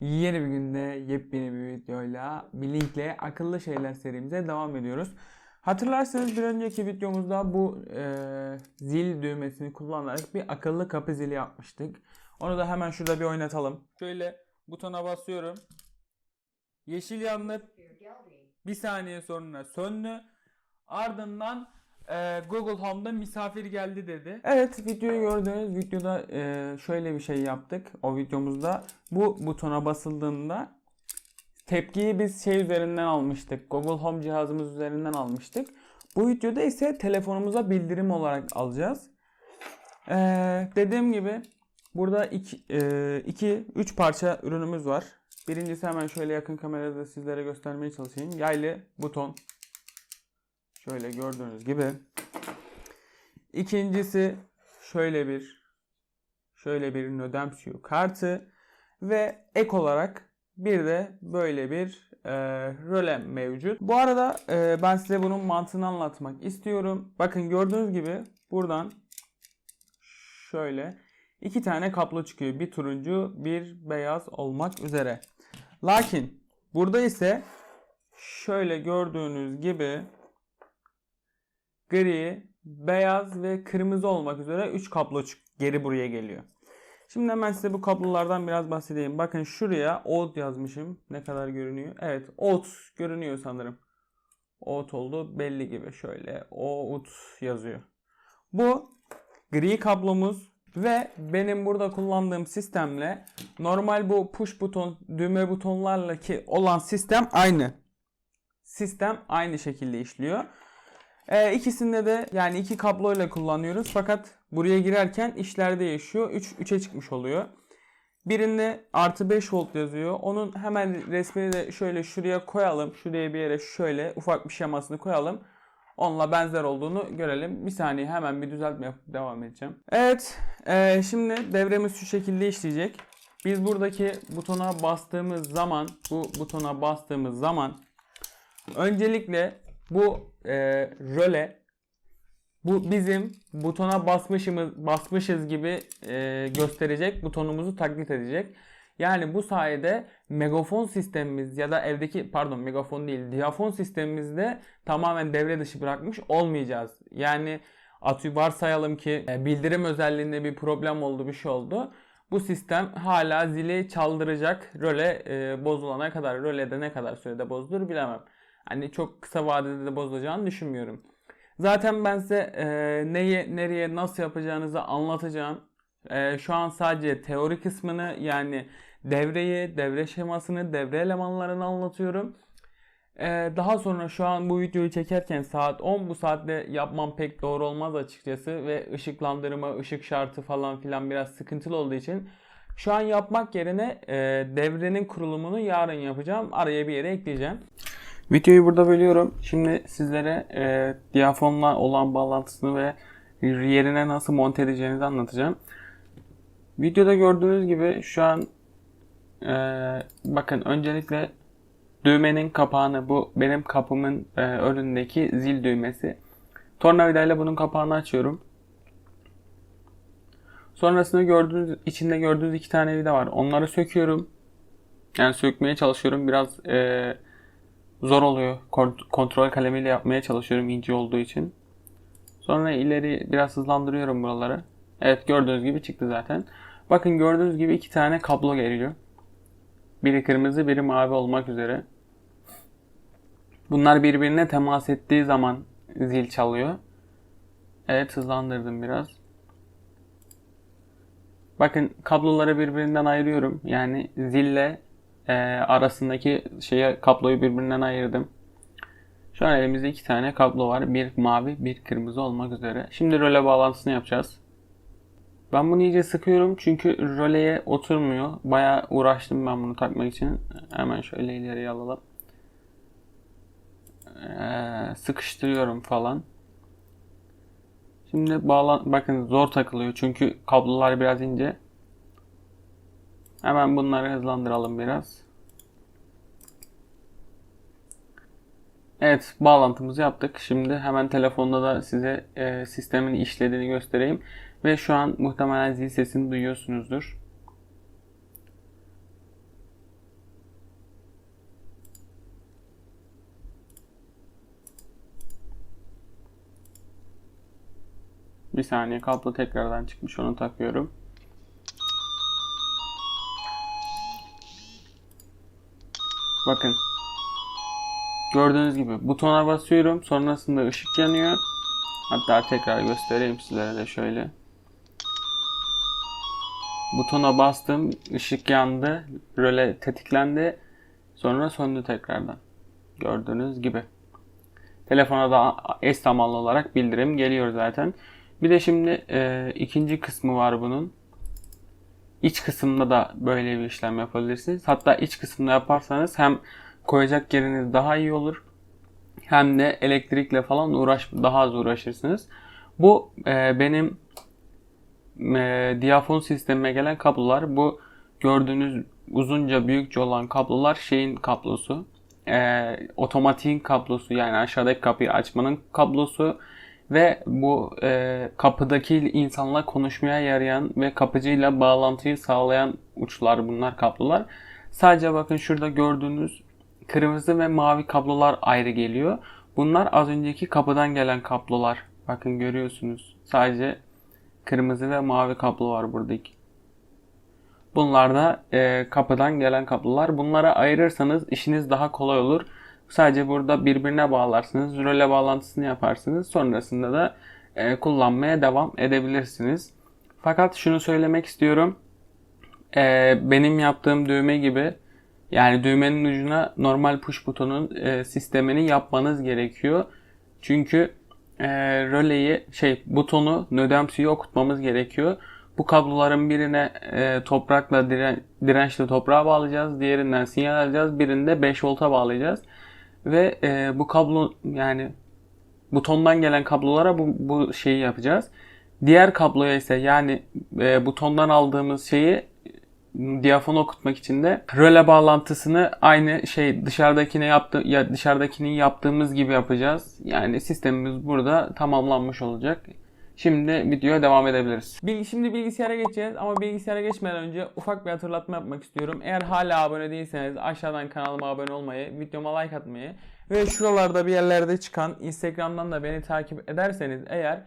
Yeni bir günde yepyeni bir videoyla bir linkle akıllı şeyler serimize devam ediyoruz. Hatırlarsanız bir önceki videomuzda bu e, zil düğmesini kullanarak bir akıllı kapı zili yapmıştık. Onu da hemen şurada bir oynatalım. Şöyle butona basıyorum. Yeşil yandı. Bir saniye sonra söndü. Ardından e, Google Home'da misafir geldi dedi. Evet videoyu gördüğünüz videoda e, şöyle bir şey yaptık. O videomuzda bu butona basıldığında tepkiyi biz şey üzerinden almıştık. Google Home cihazımız üzerinden almıştık. Bu videoda ise telefonumuza bildirim olarak alacağız. E, dediğim gibi burada 2 3 parça ürünümüz var. Birincisi hemen şöyle yakın kamerada sizlere göstermeye çalışayım. Yaylı buton. Şöyle gördüğünüz gibi. İkincisi şöyle bir şöyle bir Nodemsio kartı ve ek olarak bir de böyle bir e, röle mevcut. Bu arada e, ben size bunun mantığını anlatmak istiyorum. Bakın gördüğünüz gibi buradan şöyle iki tane kablo çıkıyor. Bir turuncu, bir beyaz olmak üzere. Lakin burada ise şöyle gördüğünüz gibi gri, beyaz ve kırmızı olmak üzere 3 kablo geri buraya geliyor. Şimdi hemen size bu kablolardan biraz bahsedeyim. Bakın şuraya oat yazmışım. Ne kadar görünüyor? Evet oat görünüyor sanırım. Oat oldu belli gibi. Şöyle oat yazıyor. Bu gri kablomuz ve benim burada kullandığım sistemle normal bu push buton düğme butonlarla ki olan sistem aynı. Sistem aynı şekilde işliyor. Ee, ikisinde de yani iki kabloyla kullanıyoruz fakat buraya girerken işler değişiyor. 3 3'e çıkmış oluyor. Birinde artı 5 volt yazıyor. Onun hemen resmini de şöyle şuraya koyalım. Şuraya bir yere şöyle ufak bir şemasını koyalım. Onunla benzer olduğunu görelim. Bir saniye hemen bir düzeltme yapıp devam edeceğim. Evet. e, şimdi devremiz şu şekilde işleyecek. Biz buradaki butona bastığımız zaman bu butona bastığımız zaman öncelikle bu e, röle bu bizim butona basmışımız basmışız gibi e, gösterecek butonumuzu taklit edecek. Yani bu sayede megafon sistemimiz ya da evdeki pardon megafon değil diyafon sistemimizde tamamen devre dışı bırakmış olmayacağız. Yani atı varsayalım ki e, bildirim özelliğinde bir problem oldu bir şey oldu. Bu sistem hala zili çaldıracak röle e, bozulana kadar rölede ne kadar sürede bozulur bilemem. Hani çok kısa vadede de bozulacağını düşünmüyorum. Zaten ben size e, neyi nereye nasıl yapacağınızı anlatacağım. E, şu an sadece teori kısmını yani devreyi, devre şemasını, devre elemanlarını anlatıyorum. E, daha sonra şu an bu videoyu çekerken saat 10 bu saatte yapmam pek doğru olmaz açıkçası ve ışıklandırma, ışık şartı falan filan biraz sıkıntılı olduğu için şu an yapmak yerine e, devrenin kurulumunu yarın yapacağım. Araya bir yere ekleyeceğim. Videoyu burada bölüyorum. Şimdi sizlere e, diyafonla olan bağlantısını ve yerine nasıl monte edeceğinizi anlatacağım. Videoda gördüğünüz gibi şu an e, bakın öncelikle düğmenin kapağını bu benim kapımın e, önündeki zil düğmesi. Tornavidayla bunun kapağını açıyorum. Sonrasında gördüğünüz içinde gördüğünüz iki tane vida var. Onları söküyorum. Yani sökmeye çalışıyorum. Biraz e, zor oluyor. Kontrol kalemiyle yapmaya çalışıyorum ince olduğu için. Sonra ileri biraz hızlandırıyorum buraları. Evet gördüğünüz gibi çıktı zaten. Bakın gördüğünüz gibi iki tane kablo geliyor. Biri kırmızı biri mavi olmak üzere. Bunlar birbirine temas ettiği zaman zil çalıyor. Evet hızlandırdım biraz. Bakın kabloları birbirinden ayırıyorum. Yani zille e, arasındaki şeye kabloyu birbirinden ayırdım. Şu an elimizde iki tane kablo var. Bir mavi, bir kırmızı olmak üzere. Şimdi röle bağlantısını yapacağız. Ben bunu iyice sıkıyorum çünkü röleye oturmuyor. Baya uğraştım ben bunu takmak için. Hemen şöyle ileriye alalım. Ee, sıkıştırıyorum falan. Şimdi bağlan bakın zor takılıyor çünkü kablolar biraz ince. Hemen bunları hızlandıralım biraz. Evet bağlantımızı yaptık. Şimdi hemen telefonda da size e, sistemin işlediğini göstereyim. Ve şu an muhtemelen zil sesini duyuyorsunuzdur. Bir saniye kablo tekrardan çıkmış onu takıyorum. Bakın. Gördüğünüz gibi butona basıyorum. Sonrasında ışık yanıyor. Hatta tekrar göstereyim sizlere de şöyle. Butona bastım. ışık yandı. Röle tetiklendi. Sonra söndü tekrardan. Gördüğünüz gibi. Telefona da eş zamanlı olarak bildirim geliyor zaten. Bir de şimdi e, ikinci kısmı var bunun. İç kısımda da böyle bir işlem yapabilirsiniz. Hatta iç kısımda yaparsanız hem koyacak yeriniz daha iyi olur. Hem de elektrikle falan uğraş daha az uğraşırsınız. Bu e, benim e, diyafon sistemime gelen kablolar. Bu gördüğünüz uzunca büyükçe olan kablolar şeyin kablosu. E, otomatiğin kablosu yani aşağıdaki kapıyı açmanın kablosu ve bu e, kapıdaki insanla konuşmaya yarayan ve kapıcıyla bağlantıyı sağlayan uçlar bunlar kablolar. Sadece bakın şurada gördüğünüz kırmızı ve mavi kablolar ayrı geliyor. Bunlar az önceki kapıdan gelen kablolar. Bakın görüyorsunuz. Sadece kırmızı ve mavi kablo var buradaki. Bunlar da e, kapıdan gelen kablolar. Bunlara ayırırsanız işiniz daha kolay olur. Sadece burada birbirine bağlarsınız. Röle bağlantısını yaparsınız. Sonrasında da e, kullanmaya devam edebilirsiniz. Fakat şunu söylemek istiyorum. E, benim yaptığım düğme gibi yani düğmenin ucuna normal push butonun e, sistemini yapmanız gerekiyor. Çünkü e, röleyi şey butonu nödem suyu okutmamız gerekiyor. Bu kabloların birine e, toprakla diren, dirençli toprağa bağlayacağız. Diğerinden sinyal alacağız. Birinde 5 volta bağlayacağız. Ve e, bu kablo yani butondan gelen kablolara bu, bu şeyi yapacağız. Diğer kabloya ise yani e, butondan aldığımız şeyi diyafon okutmak için de röle bağlantısını aynı şey dışarıdakine yaptı ya dışarıdakinin yaptığımız gibi yapacağız. Yani sistemimiz burada tamamlanmış olacak. Şimdi videoya devam edebiliriz. Bil- Şimdi bilgisayara geçeceğiz ama bilgisayara geçmeden önce ufak bir hatırlatma yapmak istiyorum. Eğer hala abone değilseniz aşağıdan kanalıma abone olmayı, videoma like atmayı ve şuralarda bir yerlerde çıkan Instagram'dan da beni takip ederseniz eğer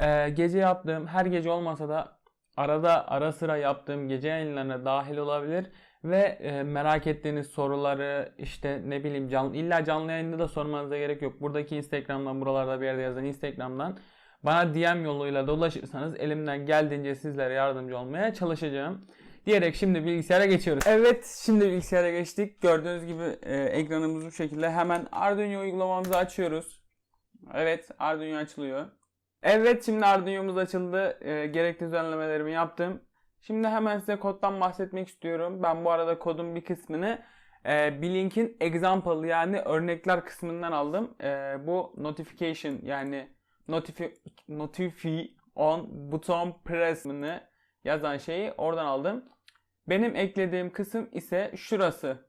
e, gece yaptığım her gece olmasa da arada ara sıra yaptığım gece yayınlarına dahil olabilir ve e, merak ettiğiniz soruları işte ne bileyim canlı illa canlı yayında da sormanıza gerek yok. Buradaki Instagram'dan buralarda bir yerde yazan Instagram'dan bana DM yoluyla dolaşırsanız elimden geldiğince sizlere yardımcı olmaya çalışacağım. Diyerek şimdi bilgisayara geçiyoruz. Evet şimdi bilgisayara geçtik. Gördüğünüz gibi e, ekranımız bu şekilde. Hemen Arduino uygulamamızı açıyoruz. Evet Arduino açılıyor. Evet şimdi Arduino'muz açıldı. E, gerekli düzenlemelerimi yaptım. Şimdi hemen size koddan bahsetmek istiyorum. Ben bu arada kodun bir kısmını e, Blink'in example yani örnekler kısmından aldım. E, bu notification yani notifi, notify on buton press'ını yazan şeyi oradan aldım. Benim eklediğim kısım ise şurası.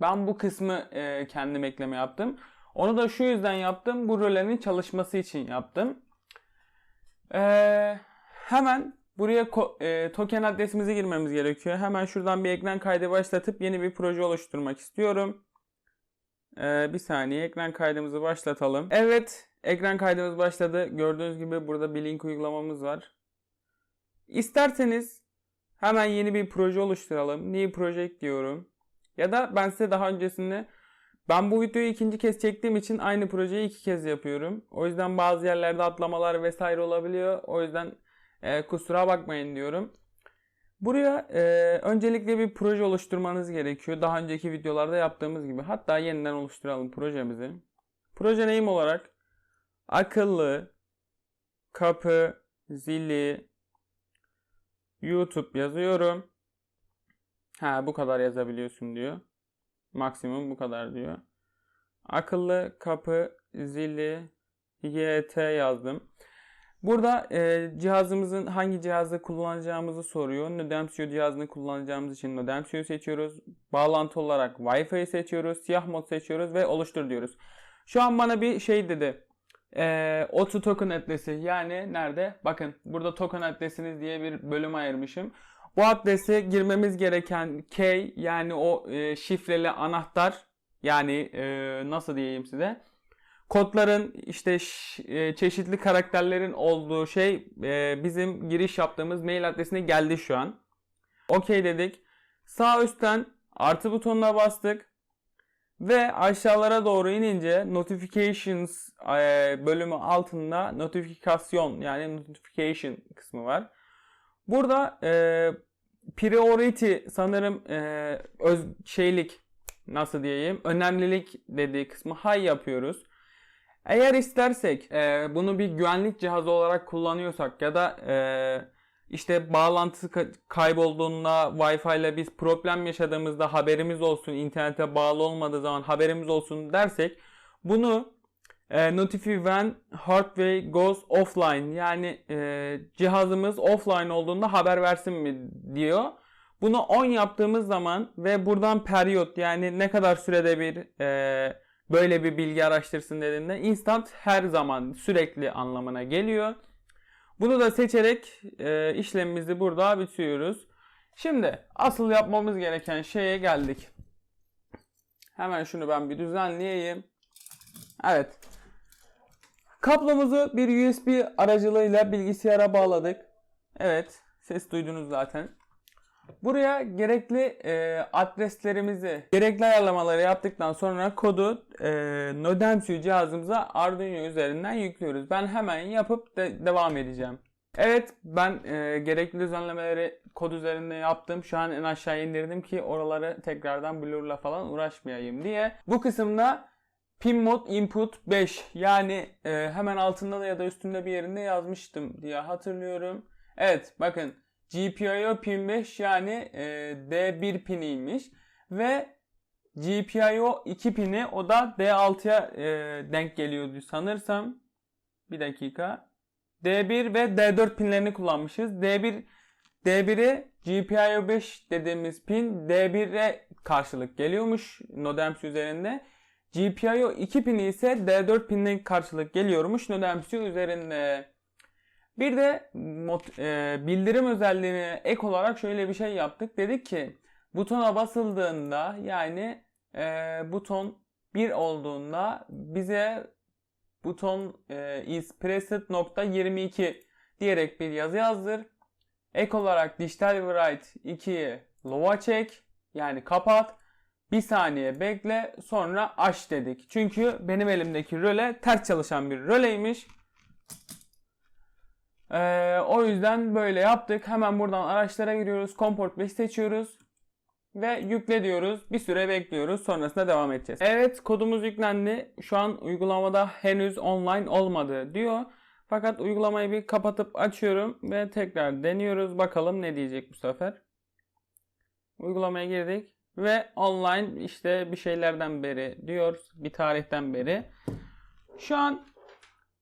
Ben bu kısmı e, kendim ekleme yaptım. Onu da şu yüzden yaptım. Bu rölenin çalışması için yaptım. Ee, hemen buraya e, token adresimizi girmemiz gerekiyor. Hemen şuradan bir ekran kaydı başlatıp yeni bir proje oluşturmak istiyorum. Ee, bir saniye ekran kaydımızı başlatalım. Evet ekran kaydımız başladı. Gördüğünüz gibi burada bir link uygulamamız var. İsterseniz hemen yeni bir proje oluşturalım. New project diyorum. Ya da ben size daha öncesinde ben bu videoyu ikinci kez çektiğim için aynı projeyi iki kez yapıyorum. O yüzden bazı yerlerde atlamalar vesaire olabiliyor. O yüzden e, kusura bakmayın diyorum. Buraya e, öncelikle bir proje oluşturmanız gerekiyor. Daha önceki videolarda yaptığımız gibi. Hatta yeniden oluşturalım projemizi. Proje name olarak akıllı kapı zili YouTube yazıyorum. Ha bu kadar yazabiliyorsun diyor. Maksimum bu kadar diyor. Akıllı kapı zili YT yazdım. Burada e, cihazımızın hangi cihazda kullanacağımızı soruyor. Nodemsio cihazını kullanacağımız için Nodemsio'yu seçiyoruz. Bağlantı olarak Wi-Fi seçiyoruz. Siyah mod seçiyoruz ve oluştur diyoruz. Şu an bana bir şey dedi. E, Auto token adresi yani nerede? Bakın burada token adresiniz diye bir bölüm ayırmışım. Bu adrese girmemiz gereken key yani o e, şifreli anahtar yani e, nasıl diyeyim size. kodların işte e, çeşitli karakterlerin olduğu şey e, bizim giriş yaptığımız mail adresine geldi şu an. Okey dedik. Sağ üstten artı butonuna bastık. Ve aşağılara doğru inince notifications e, bölümü altında notifikasyon yani notification kısmı var. Burada e, priority sanırım e, öz şeylik nasıl diyeyim önemlilik dediği kısmı high yapıyoruz. Eğer istersek e, bunu bir güvenlik cihazı olarak kullanıyorsak ya da e, işte bağlantısı ka- kaybolduğunda Wi-Fi ile biz problem yaşadığımızda haberimiz olsun, internete bağlı olmadığı zaman haberimiz olsun dersek bunu e, notify when hardware goes offline yani e, cihazımız offline olduğunda haber versin mi diyor. Bunu on yaptığımız zaman ve buradan periyot yani ne kadar sürede bir e, böyle bir bilgi araştırsın dediğinde instant her zaman sürekli anlamına geliyor. Bunu da seçerek e, işlemimizi burada bitiriyoruz. Şimdi asıl yapmamız gereken şeye geldik. Hemen şunu ben bir düzenleyeyim. Evet. Kablomuzu bir USB aracılığıyla bilgisayara bağladık. Evet, ses duydunuz zaten. Buraya gerekli e, adreslerimizi, gerekli ayarlamaları yaptıktan sonra kodu e, Nodemsu cihazımıza Arduino üzerinden yüklüyoruz. Ben hemen yapıp de- devam edeceğim. Evet ben e, gerekli düzenlemeleri kod üzerinde yaptım. Şu an en aşağı indirdim ki oraları tekrardan blurla falan uğraşmayayım diye. Bu kısımda pin mod input 5 yani e, hemen altında da ya da üstünde bir yerinde yazmıştım diye hatırlıyorum. Evet bakın GPIO pin 5 yani e, D1 piniymiş ve GPIO 2 pini o da D6'ya e, denk geliyordu sanırsam. Bir dakika. D1 ve D4 pinlerini kullanmışız. D1 D1'e GPIO 5 dediğimiz pin D1'e karşılık geliyormuş Nodems üzerinde. GPIO 2 pini ise D4 pinine karşılık geliyormuş Nodems üzerinde. Bir de e, bildirim özelliğine ek olarak şöyle bir şey yaptık. Dedik ki butona basıldığında yani e, buton 1 olduğunda bize buton e, is pressed nokta 22 diyerek bir yazı yazdır. Ek olarak dijital write 2'yi low'a çek yani kapat. Bir saniye bekle sonra aç dedik. Çünkü benim elimdeki röle ters çalışan bir röleymiş. Ee, o yüzden böyle yaptık. Hemen buradan araçlara giriyoruz. Comport 5 seçiyoruz. Ve yükle diyoruz. Bir süre bekliyoruz. Sonrasında devam edeceğiz. Evet kodumuz yüklendi. Şu an uygulamada henüz online olmadı diyor. Fakat uygulamayı bir kapatıp açıyorum ve tekrar deniyoruz. Bakalım ne diyecek bu sefer. Uygulamaya girdik ve online işte bir şeylerden beri diyor. Bir tarihten beri. Şu an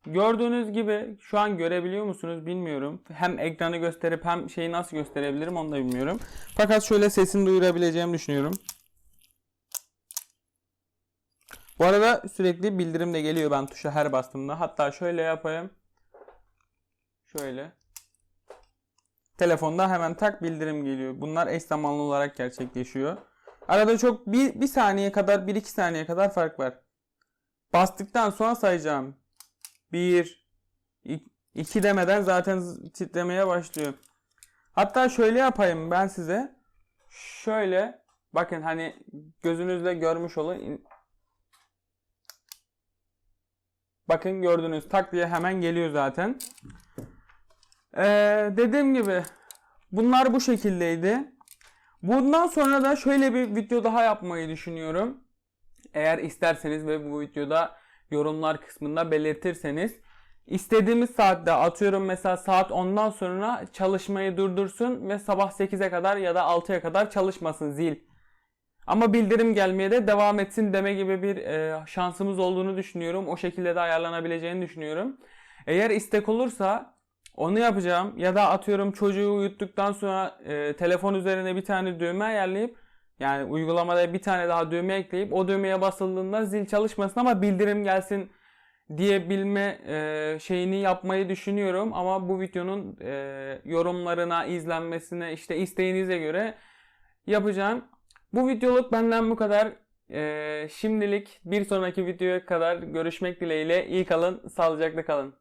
Gördüğünüz gibi şu an görebiliyor musunuz bilmiyorum. Hem ekranı gösterip hem şeyi nasıl gösterebilirim onu da bilmiyorum. Fakat şöyle sesini duyurabileceğimi düşünüyorum. Bu arada sürekli bildirim de geliyor ben tuşa her bastığımda. Hatta şöyle yapayım. Şöyle. Telefonda hemen tak bildirim geliyor. Bunlar eş zamanlı olarak gerçekleşiyor. Arada çok bir, bir saniye kadar, bir iki saniye kadar fark var. Bastıktan sonra sayacağım. 1 2 demeden zaten titremeye başlıyor. Hatta şöyle yapayım ben size. Şöyle bakın hani gözünüzle görmüş olun. Bakın gördünüz tak diye hemen geliyor zaten. Ee, dediğim gibi bunlar bu şekildeydi. Bundan sonra da şöyle bir video daha yapmayı düşünüyorum. Eğer isterseniz ve bu videoda yorumlar kısmında belirtirseniz istediğimiz saatte atıyorum mesela saat 10'dan sonra çalışmayı durdursun ve sabah 8'e kadar ya da 6'ya kadar çalışmasın zil. Ama bildirim gelmeye de devam etsin deme gibi bir e, şansımız olduğunu düşünüyorum. O şekilde de ayarlanabileceğini düşünüyorum. Eğer istek olursa onu yapacağım ya da atıyorum çocuğu uyuttuktan sonra e, telefon üzerine bir tane düğme ayarlayıp yani uygulamada bir tane daha düğme ekleyip o düğmeye basıldığında zil çalışmasın ama bildirim gelsin diyebilme e, şeyini yapmayı düşünüyorum. Ama bu videonun e, yorumlarına, izlenmesine işte isteğinize göre yapacağım. Bu videoluk benden bu kadar. Ee, şimdilik bir sonraki videoya kadar görüşmek dileğiyle iyi kalın, sağlıcakla kalın.